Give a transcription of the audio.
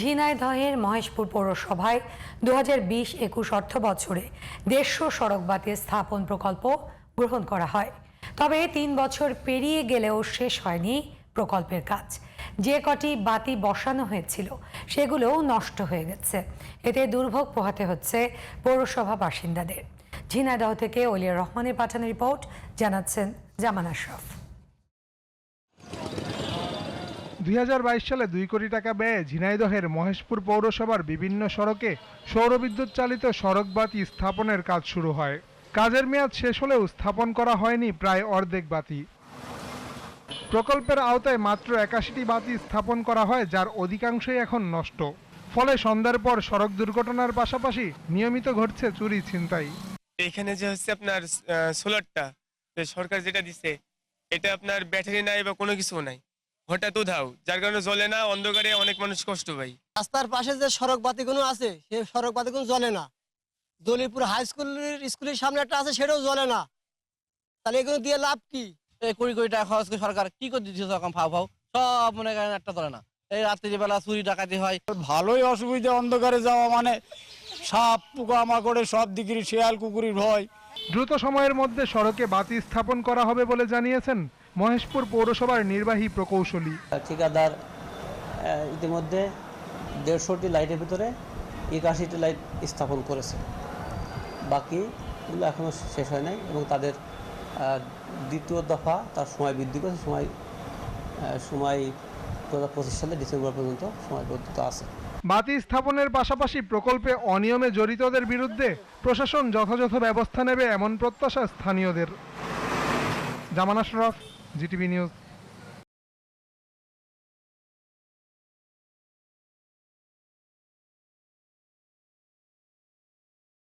ঝিনাইদহের মহেশপুর পৌরসভায় দু হাজার বিশ একুশ অর্থ বছরে দেড়শো সড়ক বাতি স্থাপন প্রকল্প গ্রহণ করা হয়। তবে তিন বছর পেরিয়ে গেলেও শেষ হয়নি প্রকল্পের কাজ। যে কটি বাতি বসানো হয়েছিল, সেগুলোও নষ্ট হয়ে গেছে। এতে দুর্ভোগ পোহাতে হচ্ছে পৌরসভা বাসিন্দাদের। ঝিনাইদহ থেকে অলিয়া রহমানের পাঠানো রিপোর্ট, জানাচ্ছেন জামান আশরাফ। দুই হাজার বাইশ সালে দুই কোটি টাকা ব্যয়ে ঝিনাইদহের মহেশপুর পৌরসভার বিভিন্ন সড়কে সৌরবিদ্যুৎ চালিত সড়ক বাতি স্থাপনের কাজ শুরু হয়। কাজের মেয়াদ শেষ হলেও স্থাপন করা হয়নি প্রায় অর্ধেক বাতি। প্রকল্পের আওতায় মাত্র একাশিটি বাতি স্থাপন করা হয়, যার অধিকাংশই এখন নষ্ট। ফলে সন্ধ্যার পর সড়ক দুর্ঘটনার পাশাপাশি নিয়মিত ঘটছে চুরি ছিনতাই। এখানে যে হচ্ছে আপনার সোলারটা সরকার যেটা দিছে, এটা আপনার ব্যাটারি নাই বা কোনো কিছু নাই। হঠাৎ উধাও যার কারণে জ্বলে না অন্ধকারে অনেক মানুষ কষ্ট পায়। রাস্তার পাশে যে সড়ক বাতিগুলো আছে সে সড়ক বাতিগুলো জ্বলে না। দলিপুর হাই স্কুলের স্কুলের সামনে একটা আছে সেটাও জ্বলে না। তাহলে এগুলো দিয়ে লাভ কি? এই কুড়ি কোটি টাকা খরচ করে সরকার কি করে দিচ্ছে তখন ফাও ফাও সব মনে করেন একটা ধরে না। এই রাত্রিবেলা চুরি ডাকাতি হয়। ভালোই অসুবিধা অন্ধকারে যাওয়া মানে সাপ পোকামাকড়ে সব দিকের শেয়াল কুকুরের ভয়। দ্রুত সময়ের মধ্যে সড়কে বাতি স্থাপন করা হবে বলে জানিয়েছেন মহেশপুর পৌরসভার নির্বাহী প্রকৌশলী। ঠিকাদার ইতিমধ্যে দেড়শোটি লাইটের ভিতরে একাশিটি লাইট স্থাপন করেছে। বাকিগুলো এখনও শেষ হয় নাই এবং তাদের দ্বিতীয় দফা তার সময় বৃদ্ধি করেছে সময় সময় দু হাজার পঁচিশ সালে ডিসেম্বর পর্যন্ত সময় বর্ধিত আছে। বাতি স্থাপনের পাশাপাশি প্রকল্পে অনিয়মে জড়িতদের বিরুদ্ধে প্রশাসন যথাযথ ব্যবস্থা নেবে এমন প্রত্যাশা স্থানীয়দের। জামান আশরফ জিটিভি নিউজ